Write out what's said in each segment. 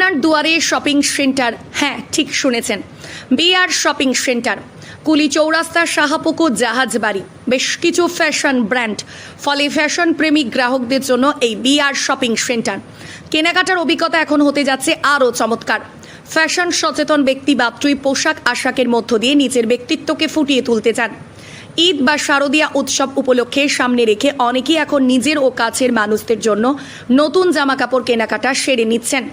আপনার দুয়ারে shopping centre. হ্যাঁ ঠিক শুনেছেন। BR shopping centre, Kuli Chowrasta Shahapukur জাহাজ বাড়ি, বেশ কিছু ফ্যাশন ব্র্যান্ড। ফলে ফ্যাশন প্রেমিক গ্রাহকদের জন্য এই বিআর শপিং সেন্টার। কেনাকাটার অভিজ্ঞতা এখন হতে যাচ্ছে আরও চমৎকার। ফ্যাশন সচেতন ব্যক্তি মাত্রই পোশাক আশাকের মধ্য দিয়ে নিজের ব্যক্তিত্বকে ফুটিয়ে তুলতে চান। ঈদ বা শারদীয়া উৎসব উপলক্ষে সামনে রেখে অনেকেই এখন নিজের ও কাছের মানুষদের জন্য নতুন জামাকাপড় কেনাকাটা সেরে নিচ্ছেন।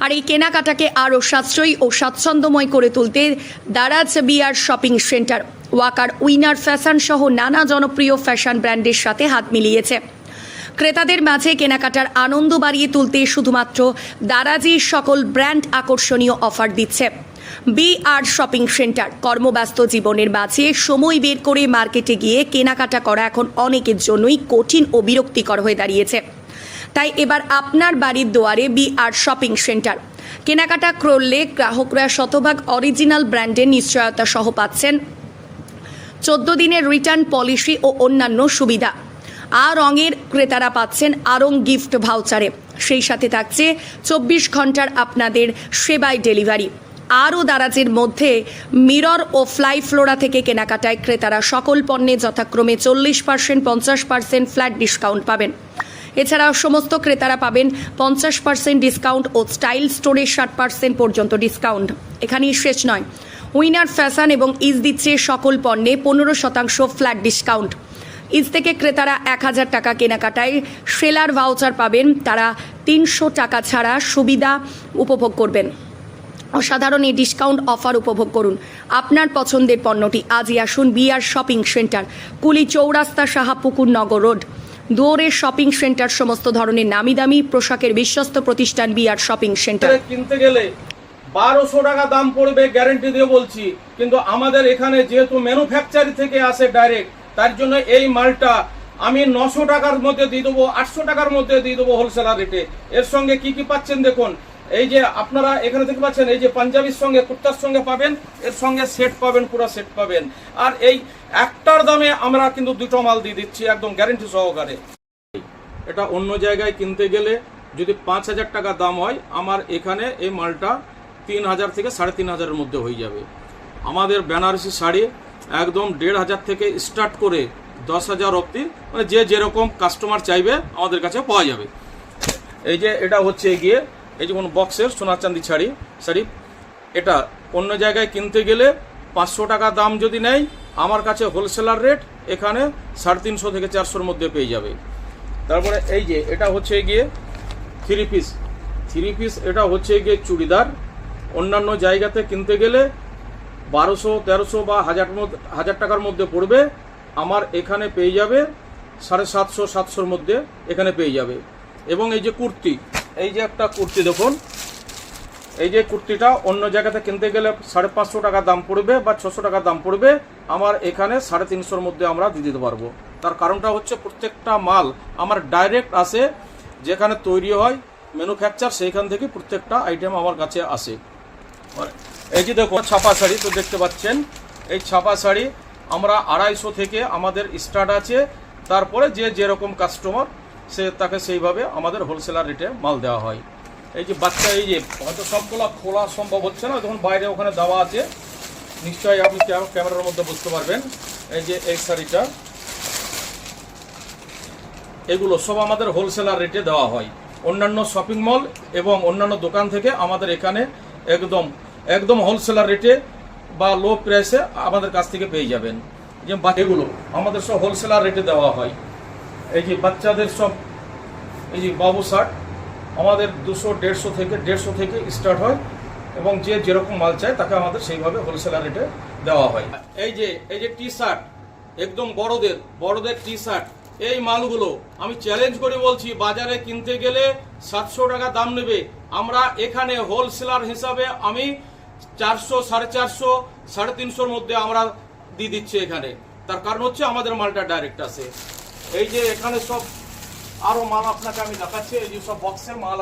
আর এই কেনাকাটাকে আরও সাশ্রয়ী ও স্বাচ্ছন্দ্যময় করে তুলতে Daraz BR shopping centre Walker Winner fashion সহ নানা জনপ্রিয় ফ্যাশন ব্র্যান্ডের সাথে হাত মিলিয়েছে। ক্রেতাদের মাঝে কেনাকাটার আনন্দ বাড়িয়ে তুলতে শুধুমাত্র দারাজি সকল ব্র্যান্ড আকর্ষণীয় অফার দিচ্ছে। বি আর শপিং সেন্টার, কর্মব্যস্ত জীবনের মাঝে সময় বের করে মার্কেটে গিয়ে কেনাকাটা করা এখন অনেকের জন্যই কঠিন ও বিরক্তিকর হয়ে দাঁড়িয়েছে। তাই এবার আপনার বাড়ির দুয়ারে বি আর শপিং সেন্টার। কেনাকাটা করলে গ্রাহকরা শতভাগ অরিজিনাল ব্র্যান্ডের নিশ্চয়তা সহ পাচ্ছেন। চোদ্দ দিনের রিটার্ন পলিসি ও অন্যান্য সুবিধা। আর রঙের ক্রেতারা পাচ্ছেন আরং গিফট ভাউচারে। সেই সাথে থাকছে চব্বিশ ঘণ্টার আপনাদের সেবায় ডেলিভারি। আরও দারাজের মধ্যে মিরর ও ফ্লাই ফ্লোরা থেকে কেনাকাটায় ক্রেতারা সকল পণ্যে যথাক্রমে চল্লিশ পার্সেন্ট, পঞ্চাশ পার্সেন্ট ফ্ল্যাট ডিসকাউন্ট পাবেন। এছাড়াও সমস্ত ক্রেতারা পাবেন পঞ্চাশ পার্সেন্ট ডিসকাউন্ট ও স্টাইল স্টোরে ষাট পার্সেন্ট পর্যন্ত ডিসকাউন্ট এখানেই শেষ নয়। উইনার ফ্যাশন এবং ইজ দিচ্ছে সকল পণ্যে পনেরো শতাংশ ফ্ল্যাট ডিসকাউন্ট ইজ থেকে ক্রেতারা এক হাজার টাকা কেনাকাটায় সেলার ভাউচার পাবেন। তারা তিনশো টাকা ছাড়া সুবিধা উপভোগ করবেন। অসাধারণ এই ডিসকাউন্ট অফার উপভোগ করুন। আপনার পছন্দের পণ্যটি আজই আসুন BR shopping centre Kuli Chowrasta Shahapukur Nagar road. দুয়ারের shopping centre সমস্ত ধরনের নামি দামি পোশাকের বিশ্বস্ত প্রতিষ্ঠান বিআর শপিং সেন্টার। কিনতে গেলে বারোশো টাকা দাম পড়বে গ্যারেন্টি দিয়ে বলছি। কিন্তু আমাদের এখানে যেহেতু ম্যানুফ্যাকচারি থেকে আসে ডাইরেক্ট তার জন্য এই মালটা আমি নশো টাকার মধ্যে দিয়ে দেবো, আটশো টাকার মধ্যে দিয়ে দেবো হোলসেলার রেটে এর সঙ্গে কি কি পাচ্ছেন দেখুন এই যে আপনারা এখানে দেখতে পাচ্ছেন, এই যে পাঞ্জাবির সঙ্গে, কুর্তার সঙ্গে পাবেন, এর সঙ্গে সেট পাবেন, পুরো সেট পাবেন। আর এই একটার দামে আমরা কিন্তু দুটো মাল দিয়ে দিচ্ছি, একদম গ্যারেন্টি সহকারে। এটা অন্য জায়গায় কিনতে গেলে যদি পাঁচ হাজার টাকা দাম হয়, আমার এখানে এই মালটা তিন হাজার থেকে সাড়ে তিন হাজারের মধ্যে হয়ে যাবে। আমাদের বেনারসি শাড়ি একদম দেড় হাজার থেকে স্টার্ট করে দশ হাজার অব্দি মানে যে যেরকম কাস্টমার চাইবে, আমাদের কাছে পাওয়া যাবে। এই যে এটা হচ্ছে গিয়ে এই যেমন বক্সের সোনার চাঁদি শাড়ি শাড়ি, এটা অন্য জায়গায় কিনতে গেলে পাঁচশো টাকা দাম যদি নেয়, আমার কাছে হোলসেলার রেট এখানে সাড়ে তিনশো থেকে চারশোর মধ্যে পেয়ে যাবে। তারপরে এই যে এটা হচ্ছে গিয়ে থ্রি পিস থ্রি পিস এটা হচ্ছে গিয়ে চুড়িদার। অন্যান্য জায়গাতে কিনতে গেলে বারোশো, তেরোশো বা হাজার হাজার টাকার মধ্যে পড়বে। আমার এখানে পেয়ে যাবে সাড়ে সাতশো, সাতশোর মধ্যে এখানে পেয়ে যাবে। এবং এই যে কুর্তি এই যে একটা কুর্তি দেখুন, এই যে কুর্তিটা অন্য জায়গাতে কিনতে গেলে সাড়ে পাঁচশো টাকা দাম পড়বে বা ছশো টাকা দাম পড়বে, আমার এখানে সাড়ে তিনশোর মধ্যে আমরা দিয়ে দিতে পারব। তার কারণটা হচ্ছে প্রত্যেকটা মাল আমার ডাইরেক্ট আসে, যেখানে তৈরি হয় ম্যানুফ্যাকচার সেইখান থেকে প্রত্যেকটা আইটেম আমার কাছে আসে। এই যে দেখো ছাপা শাড়ি তো দেখতে পাচ্ছেন, এই ছাপা শাড়ি আমরা আড়াইশো থেকে আমাদের স্টার্ট আছে, তারপরে যে যেরকম কাস্টমার সে তাকে সেইভাবে আমাদের হোলসেলার রেটে মাল দেওয়া হয়। এই যে বাচ্চা, এই যে, হয়তো সবগুলো খোলা সম্ভব হচ্ছে না, যখন বাইরে ওখানে দেওয়া আছে, নিশ্চয়ই আপনি ক্যাম- ক্যামেরার মধ্যে বুঝতে পারবেন। এই যে এই শাড়িটা, এগুলো সব আমাদের হোলসেলার রেটে দেওয়া হয়। অন্যান্য শপিং মল এবং অন্যান্য দোকান থেকে আমাদের এখানে একদম একদম হোলসেলার রেটে বা লো প্রাইসে আমাদের কাছ থেকে পেয়ে যাবেন। যে এগুলো আমাদের সব হোলসেলার রেটে দেওয়া হয়। এই যে বাচ্চাদের সব, এই যে বাবু শার্ট, আমাদের দুশো, দেড়শো থেকে দেড়শো থেকে স্টার্ট হয় এবং যে যেরকম মাল চায় তাকে আমাদের সেইভাবে হোলসেলার রেটে দেওয়া হয়। এই যে এই যে টি শার্ট একদম বড়দের বড়দের টি শার্ট এই মালগুলো আমি চ্যালেঞ্জ করে বলছি, বাজারে কিনতে গেলে সাতশো টাকা দাম নেবে। আমরা এখানে হোলসেলার হিসাবে আমি চারশো, সাড়ে চারশো, সাড়ে তিনশোর মধ্যে আমরা দিয়ে দিচ্ছি এখানে। তার কারণ হচ্ছে আমাদের মালটা ডাইরেক্ট আছে এই যে এখানে সব আরও মাল আপনাকে আমি দেখাচ্ছি এই যে সব বক্সের মাল